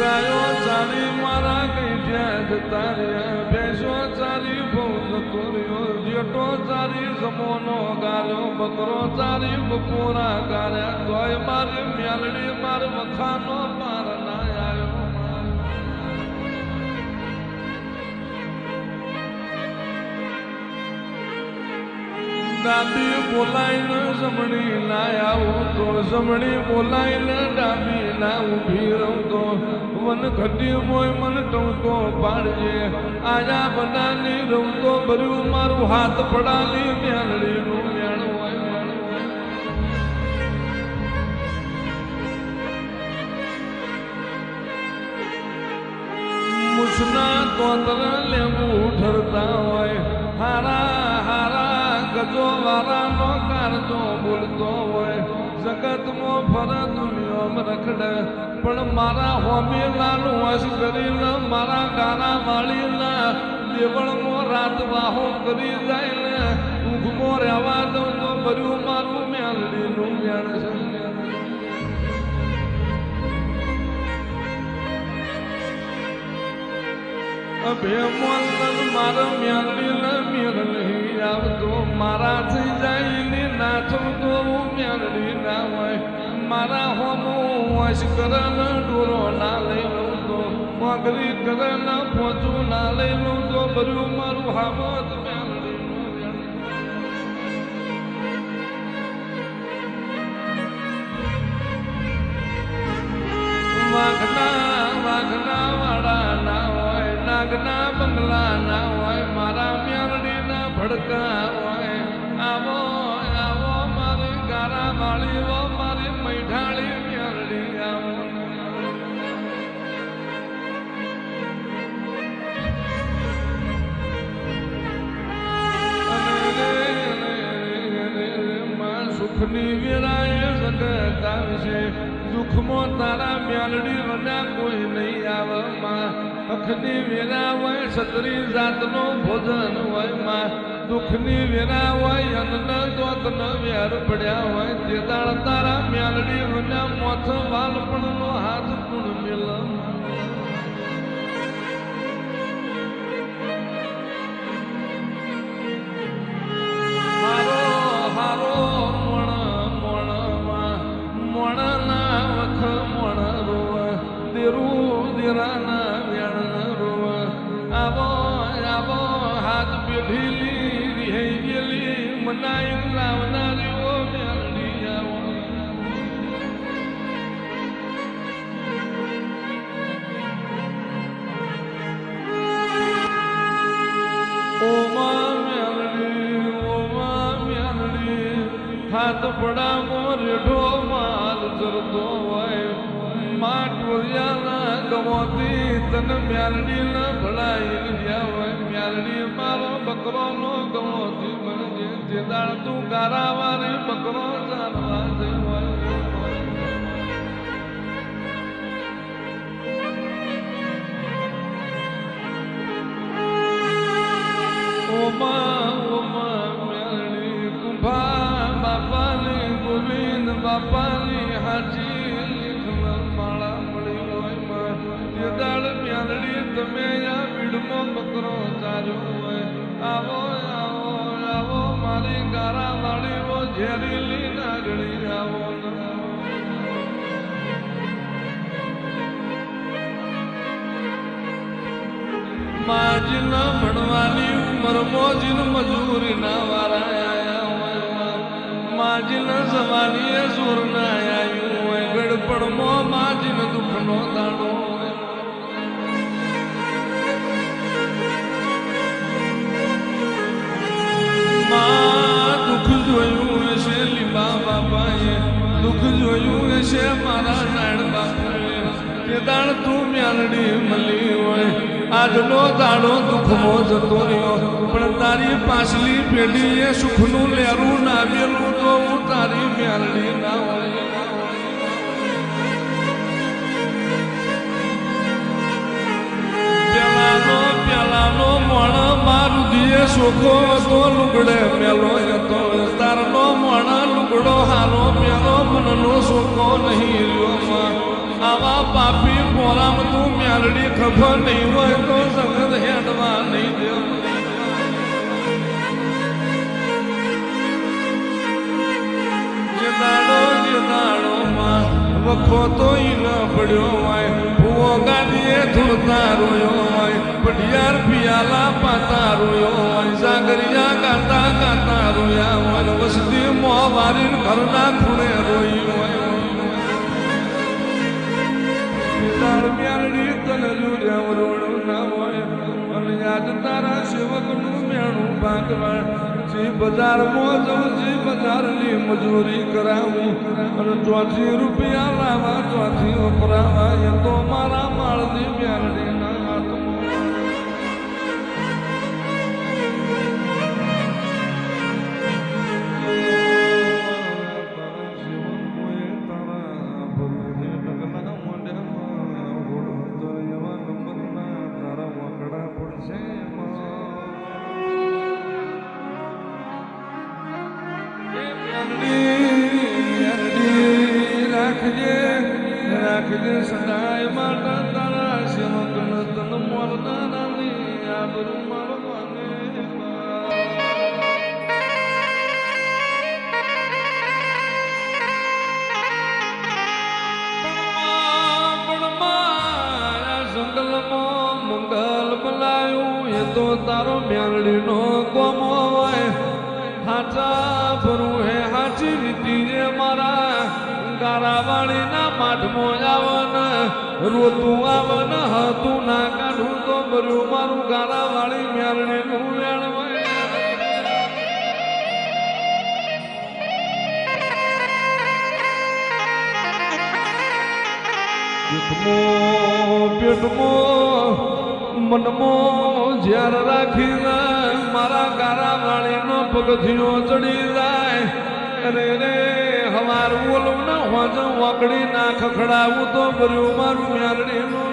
ગાયો ચાલી મારા કઈ જતા રહ્યા ભેંસો ચારી જતો રહ્યો જેટો ચાલી જમોનો ગાલ્યો બકરો ચારી બપોરા ગાલ્યા તોય મારી મેલડી માર વખાનો પાર ના આવ્યો ડાબી બોલાઈને જમણી ના આવું, તો જમણી બોલાઈને ડાબી ના ઊભી રહું. વન ખતી મોય મન ટંકો પાડજે. આજા બનાની રમતો ભર્યું, મારું હાથ પડાલી મેલડી નું મેણું તોતર લેબુ ઠરતા હોય. હારા હારા ગજો વારાનો કારજો બોલતો હોય. જગતમાં ફર દુનિયામાં રખડે. પણ મારા હોમી લાલુ વશ કરીને મારા ગાના વાળીના દેવળમાં રાત વાહો કરી જાય ને ઊંઘમાં રહેવા દઉં તો ભર્યું મારું મેલડીનું મેળ છે અભે મોલ મારો મ્યાલી ન મેળ નહીં આવતો. મારા થઈ જાય ને નાચો તો હું હોય મારા વશ ડોરો ના લઈ તો મોગરી કરન પોચું ના લઈ તો ભર્યું મારું હામત વાઘના વાઘના વાળા હોય, નાગના બંગલા ના હોય, મારા મ્યારડી ના ભડકા હોય. આવો આવો મારી ગારા વાળી સુખની વેરાએ જગત આવશે દુઃખમાં તારા મ્યાલડી વના કોઈ નહીં આવે માં અખની વેરા હોય સતરી જાતનો ભોજન હોયમાં દુઃખની વેરા હોય અન્ન ન વ્યાર પડ્યા હોય. તે દાળ તારા મ્યાલડી વના મોથ વાલપણનો હાથ રિહઈ ગયેલી. મનાઈ લાવનારીઓ મેલડી ઓમા મેલડી ઓમા મેલડી. હાથ પડામો રેઢો માલ કરતો હોય. માટોરિયાના ગમોતી તન મ્યાલડી ન ભળાઈ હોય મ્યાલડી મારો બકરો નો ગમોતી બનજે જે દાળ તું ગારા બકરો જાનવા જવાય બાપાની બાપાની હાજી તમે ભીડમાં બકરો ચાર્યો હોય. આવો આવો આવો, મારી ગારા વાળીઓ ઝેરીલી નાગણી, આવો માજીન ભણવાની ઉંમર મોજીન મજૂરી ના વારા હોય માજીન જવાની સુર ના આવ્યું હોય. ગડપણ મો માજીન દુઃખ નો દાડો લીંબા બાપાએ દુઃખ જોયું હશે મારા નાડ બાપુએ. તે દાડ તું મ્યાલડી મળી હોય. આજનો દાડો દુઃખમો જતો રહ્યો. પણ તારી પાછલી પેઢીએ સુખનું લેરું નાવેલું તો હું તારી મ્યાલડી ના હોય. પેલાનો પેલાનો મણ મારું દિયે સોખો તો લુગડે મેલો હતો તારનો મણા લુગડો હારો મેલો મનનો સોખો નહીં રહ્યો આવા પાપી પોરામ તું મેલડી ખબર નહીં હોય તો સગત પિયાલા પાતા રોયો સાગરિયા કાતા કાતા રોયા હોય વસતી મોં વારીને ઘરના ખૂણે રોઈ હોય તાર મ્યારડી તને હોય અને યાદ તારા સેવકનું મેણું ભાગવાણ જે બજારમાં જવું બજારની મજૂરી કરાવું અને ચોથી રૂપિયા લાવવા ચોથી વપરાવા રાખજે સદાય તારા સેવક તન મોરના નાની આબરૂ જંગલમાં મંગલ બલાયું એ તો તારો મ્યાલડીનો કોમો હોય હાચા ભરું હે માઠમો આવન ઋતુ આવન હતું ના કાઢું તો ભર્યું મારું ગારાવાળી મ્યાલડીનું વેણ હોય. પેટમો પેટમો, મનમો જ્યાર રાખી મારા ગારા વાળીનો પગથિયો ચડી જાય. અરે રે હવાર ઓલું ના હોજ વાકડી ના ખખડાવું તો ભર્યું મારું મ્યારડીનું